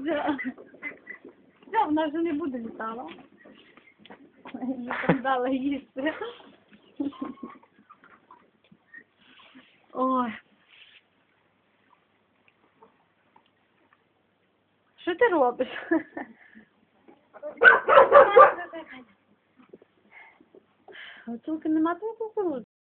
Все. Все, вона вже не буде літала. Не дала їсти. Ой. Що ти робиш? Оцілки нема твого кукурудзи?